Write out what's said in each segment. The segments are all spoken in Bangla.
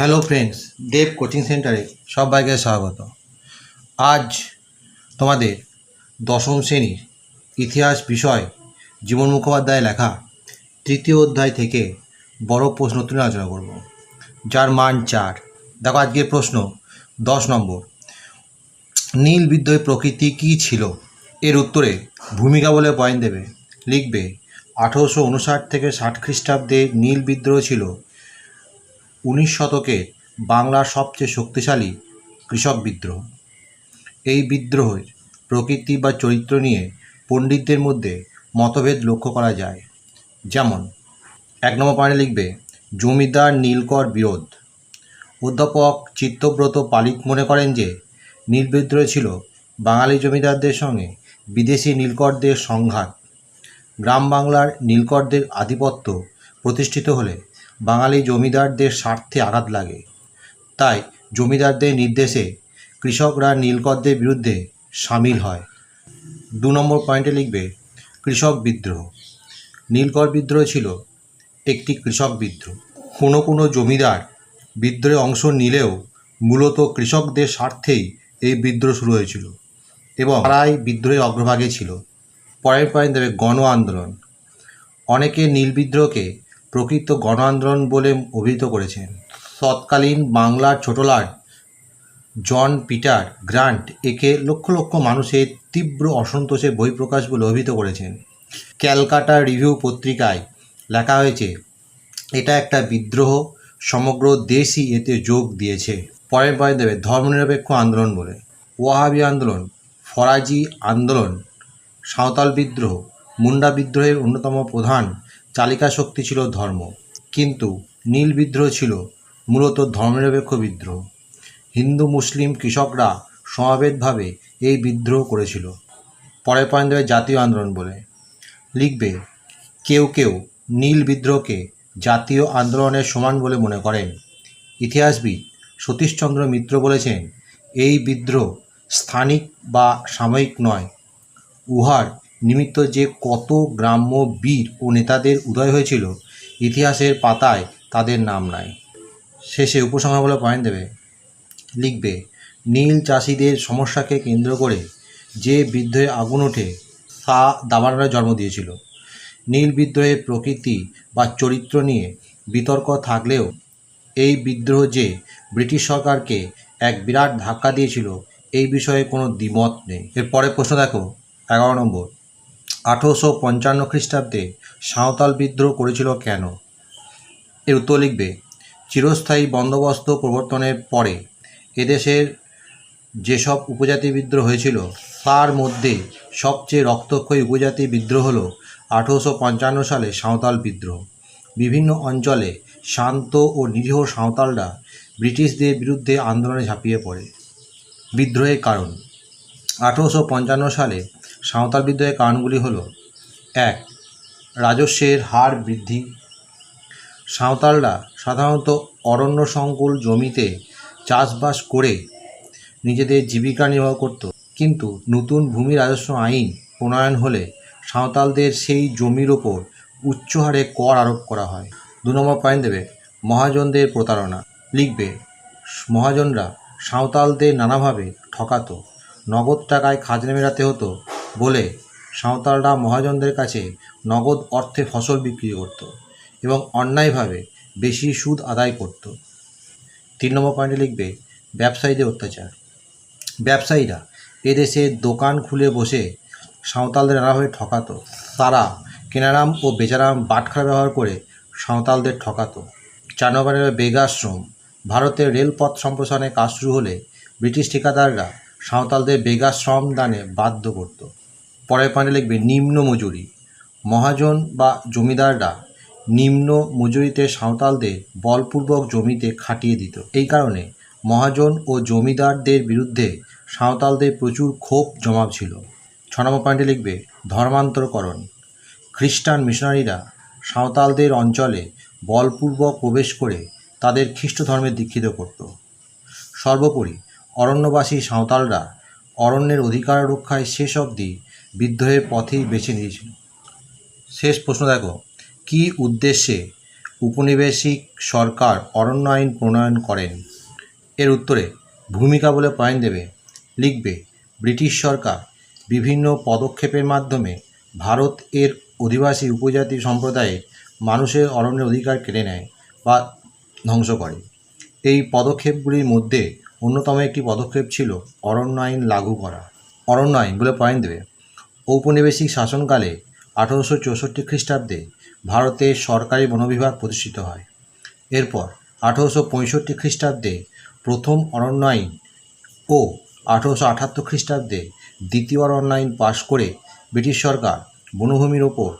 হ্যালো ফ্রেন্ডস দেব কোচিং সেন্টারে সবাইকে স্বাগত। আজ তোমাদের দশম শ্রেণির ইতিহাস বিষয় জীবন মুখোপাধ্যায় লেখা তৃতীয় অধ্যায় থেকে বড় প্রশ্ন তুলে আলোচনা করব। যার মান চার। দেখো আজকের প্রশ্ন দশ নম্বর। নীল বিদ্রোহের প্রকৃতি কী ছিল? এর উত্তরে ভূমিকা বলে পয়েন্ট দেবে। লিখবে, আঠেরোশো উনষাট থেকে ষাট খ্রিস্টাব্দে নীল বিদ্রোহ ছিল উনিশ শতকে বাংলার সবচেয়ে শক্তিশালী কৃষক বিদ্রোহ। এই বিদ্রোহের প্রকৃতি বা চরিত্র নিয়ে পণ্ডিতদের মধ্যে মতভেদ লক্ষ্য করা যায়। যেমন, এক নম্বর পয়েন্টে লিখবে, জমিদার নীলকর বিরোধ। অধ্যাপক চিত্তব্রত পালিত মনে করেন যে নীল বিদ্রোহ ছিল বাঙালি জমিদারদের সঙ্গে বিদেশি নীলকরদের সংঘাত। গ্রাম বাংলার নীলকরদের আধিপত্য প্রতিষ্ঠিত হলে বাঙালি জমিদারদের স্বার্থে আঘাত লাগে। তাই জমিদারদের নির্দেশে কৃষকরা নীলকরদের বিরুদ্ধে সামিল হয়। দু নম্বর পয়েন্টে লিখবে, কৃষক বিদ্রোহ। নীলকর বিদ্রোহ ছিল একটি কৃষক বিদ্রোহ। কোনো কোনো জমিদার বিদ্রোহে অংশ নিলেও মূলত কৃষকদের স্বার্থেই এই বিদ্রোহ শুরু হয়েছিল এবং তারাই বিদ্রোহের অগ্রভাগে ছিল। পরের পয়েন্ট দেবে গণ আন্দোলন। অনেকে নীল বিদ্রোহকে প্রকৃত গণ আন্দোলন বলে অভিহিত করেছেন। তৎকালীন বাংলার ছোটলাট জন পিটার গ্রান্ট একে লক্ষ লক্ষ মানুষের তীব্র অসন্তোষের বহিঃপ্রকাশ বলে অভিহিত করেছেন। ক্যালকাটা রিভিউ পত্রিকায় লেখা হয়েছে, এটা একটা বিদ্রোহ, সমগ্র দেশই এতে যোগ দিয়েছে। পরের পয়েন্ট দেবে, ধর্মনিরপেক্ষ আন্দোলন বলে। ওয়াহাবি আন্দোলন, ফরাজি আন্দোলন, সাঁওতাল বিদ্রোহ, মুন্ডা বিদ্রোহের অন্যতম প্রধান চালিকা শক্তি ছিল ধর্ম, কিন্তু নীল বিদ্রোহ ছিল মূলত ধর্মনিরপেক্ষ বিদ্রোহ। হিন্দু, মুসলিম কৃষকরা সমাবেতভাবে এই বিদ্রোহ করেছিল। পরের পয়েন্ট দেবে জাতীয় আন্দোলন বলে। লিখবে, কেউ কেউ নীল বিদ্রোহকে জাতীয় আন্দোলনের সমান বলে মনে করেন। ইতিহাসবিদ সতীশচন্দ্র মিত্র বলেছেন, এই বিদ্রোহ স্থানিক বা সাময়িক নয়, উহার নিমিত্ত যে কত গ্রাম্য বীর ও নেতাদের উদয় হয়েছিল, ইতিহাসের পাতায় তাদের নাম নাই। শেষে উপসংহার বলে পয়েন্ট দেবে। লিখবে, নীল চাষিদের সমস্যাকে কেন্দ্র করে যে বিদ্রোহে আগুন ওঠে, তা দাবানরা জন্ম দিয়েছিল। নীল বিদ্রোহের প্রকৃতি বা চরিত্র নিয়ে বিতর্ক থাকলেও এই বিদ্রোহ যে ব্রিটিশ সরকারকে এক বিরাট ধাক্কা দিয়েছিল, এই বিষয়ে কোনো দ্বিমত নেই। এরপরে প্রশ্ন দেখো, এগারো নম্বর। আঠেরোশো পঞ্চান্ন খ্রিস্টাব্দে সাঁওতাল বিদ্রোহ করেছিল কেন? এর উত্তর লিখবে, চিরস্থায়ী বন্দোবস্ত প্রবর্তনের পরে এদেশের যেসব উপজাতি বিদ্রোহ হয়েছিল, তার মধ্যে সবচেয়ে রক্তক্ষয়ী উপজাতি বিদ্রোহ হল আঠেরোশো পঞ্চান্ন সালে সাঁওতাল বিদ্রোহ। বিভিন্ন অঞ্চলে শান্ত ও নিরীহ সাঁওতালরা ব্রিটিশদের বিরুদ্ধে আন্দোলনে ঝাঁপিয়ে পড়ে। বিদ্রোহের কারণ, আঠেরোশো পঞ্চান্ন সালে সাঁওতাল বিদ্রোহের কারণগুলি হল, এক, রাজস্বের হার বৃদ্ধি। সাঁওতালরা সাধারণত অরণ্য সংকুল জমিতে চাষবাস করে নিজেদের জীবিকা নির্বাহ করত। কিন্তু নতুন ভূমি রাজস্ব আইন প্রণয়ন হলে সাঁওতালদের সেই জমির ওপর উচ্চ হারে কর আরোপ করা হয়। দু নম্বর পয়েন্ট দেবে, মহাজনদের প্রতারণা। লিখবে, মহাজনরা সাঁওতালদের নানাভাবে ঠকাতো। নগদ টাকায় খাজনা মেটাতে হতো। বলে সাঁওতালরা মহাজনদের কাছে নগদ অর্থে ফসল বিক্রি করত এবং অন্যায়ভাবে বেশি সুদ আদায় করত। তিন নম্বর পয়েন্টে লিখবে, ব্যবসায়ীদের অত্যাচার। ব্যবসায়ীরা এদেশে দোকান খুলে বসে সাঁওতালদের নানাভাবে ঠকাতো। তারা কেনারাম ও বেচারাম বাটখারা ব্যবহার করে সাঁওতালদের ঠকাতো। চার নম্বর নেবে বেগাশ্রম ভারতের রেলপথ সম্প্রসারণে কাজ শুরু হলে ব্রিটিশ ঠিকাদাররা সাঁওতালদের বেগাশ্রম দানে বাধ্য করত। পরের পয়েন্টে লিখবে নিম্ন মজুরি। মহাজন বা জমিদাররা নিম্ন মজুরিতে সাঁওতালদের বলপূর্বক জমিতে খাটিয়ে দিত। এই কারণে মহাজন ও জমিদারদের বিরুদ্ধে সাঁওতালদের প্রচুর ক্ষোভ জমাব ছিল। ছ নম্বর পয়েন্টে লিখবে ধর্মান্তরকরণ। খ্রিস্টান মিশনারিরা সাঁওতালদের অঞ্চলে বলপূর্বক প্রবেশ করে তাদের খ্রিস্ট ধর্মে দীক্ষিত করত। সর্বোপরি অরণ্যবাসী সাঁওতালরা অরণ্যের অধিকার রক্ষায় শেষ অবধি বিদ্রোহের পথেই বেছে নিয়েছিল। শেষ প্রশ্ন দেখো, কী উদ্দেশ্যে উপনিবেশিক সরকার অরণ্য আইন প্রণয়ন করেন? এর উত্তরে, ভূমিকা বলে পয়েন্ট দেবে, লিখবে, ব্রিটিশ সরকার বিভিন্ন পদক্ষেপের মাধ্যমে ভারত এর অধিবাসী উপজাতি সম্প্রদায়ের মানুষের অরণ্যের অধিকার কেড়ে নেয় বা ধ্বংস করে। এই পদক্ষেপগুলির মধ্যে অন্যতম একটি পদক্ষেপ ছিল অরণ্য আইন লাগু করা। অরণ্য আইন বলে পয়েন্ট দেবে ঔপনিবেশিক শাসনকালে আঠারোশো চৌষট্টি খ্রিস্টাব্দে ভারতের সরকারি বনবিভাগ প্রতিষ্ঠিত হয়। এরপর আঠারোশো পঁয়ষট্টি খ্রিস্টাব্দে প্রথম অরণ্য আইন ও আঠারোশো আটাত্তর খ্রিস্টাব্দে দ্বিতীয় অরণ্য আইন পাশ করে ব্রিটিশ সরকার বনভূমির ওপর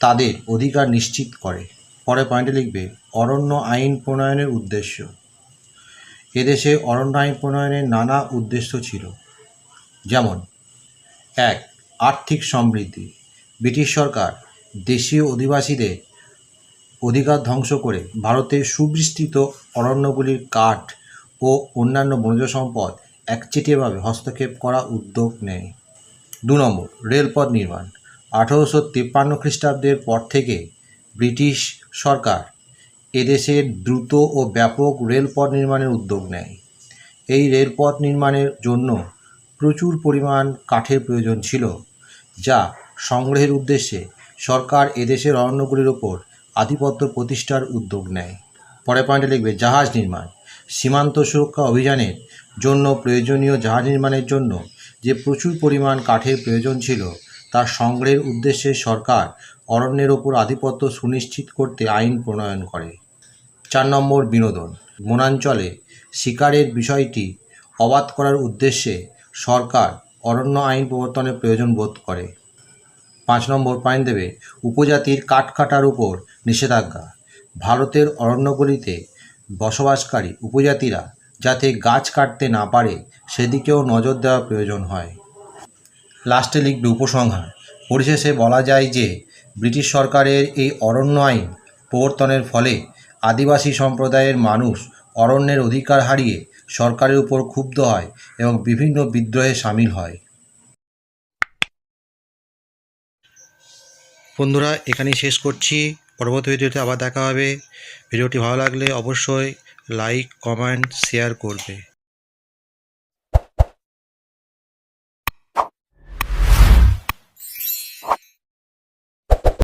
তাদের অধিকার নিশ্চিত করে। পরে পয়েন্টে লিখবে, অরণ্য আইন প্রণয়নের উদ্দেশ্য। এদেশে অরণ্য আইন প্রণয়নের নানা উদ্দেশ্য ছিল। যেমন, এক আর্থিক সমৃদ্ধি। ব্রিটিশ সরকার দেশীয় অধিবাসীদের অধিকার ধ্বংস করে ভারতের সুবিস্তৃত অরণ্যগুলির কাঠ ও অন্যান্য বনজ সম্পদ একচেটিয়াভাবে হস্তক্ষেপ করা উদ্যোগ নেয়। দু নম্বর, রেলপথ নির্মাণ। আঠারোশো তিপ্পান্ন খ্রিস্টাব্দের পর থেকে ব্রিটিশ সরকার এদেশের দ্রুত ও ব্যাপক রেলপথ নির্মাণের উদ্যোগ নেয়। এই রেলপথ নির্মাণের জন্য প্রচুর পরিমাণ কাঠের প্রয়োজন ছিল। যা সংগ্রহের উদ্দেশ্যে সরকার এদেশের অরণ্যগুলির ওপর আধিপত্য প্রতিষ্ঠার উদ্যোগ নেয়। পরে পয়েন্টে লিখবে, জাহাজ নির্মাণ। সীমান্ত সুরক্ষা অভিযানের জন্য প্রয়োজনীয় জাহাজ নির্মাণের জন্য যে প্রচুর পরিমাণ কাঠের প্রয়োজন ছিল তার সংগ্রহের উদ্দেশ্যে সরকার অরণ্যের ওপর আধিপত্য সুনিশ্চিত করতে আইন প্রণয়ন করে। চার নম্বর, বিনোদন। বনাঞ্চলে শিকারের বিষয়টি অবাধ করার উদ্দেশ্যে সরকার অরণ্য আইন প্রবর্তনের প্রয়োজন বোধ করে। পাঁচ নম্বর পয়েন্ট দেবে, উপজাতির কাঠ কাটার উপর নিষেধাজ্ঞা। ভারতের অরণ্যগুলিতে বসবাসকারী উপজাতিরা যাতে গাছ কাটতে না পারে, সেদিকেও নজর দেওয়া প্রয়োজন হয়। লাস্টে লিখবে উপসংহার। পরিশেষে বলা যায় যে, ব্রিটিশ সরকারের এই অরণ্য আইন প্রবর্তনের ফলে আদিবাসী সম্প্রদায়ের মানুষ অরণ্যের অধিকার হারিয়ে সরকারের উপর ক্ষুব্ধ হয় এবং বিভিন্ন বিদ্রোহে সামিল হয়। বন্ধুরা, এখানেই শেষ করছি। পরবর্তী ভিডিওতে আবার দেখা হবে। ভিডিওটি ভালো লাগলে অবশ্যই লাইক কমেন্ট শেয়ার করবে।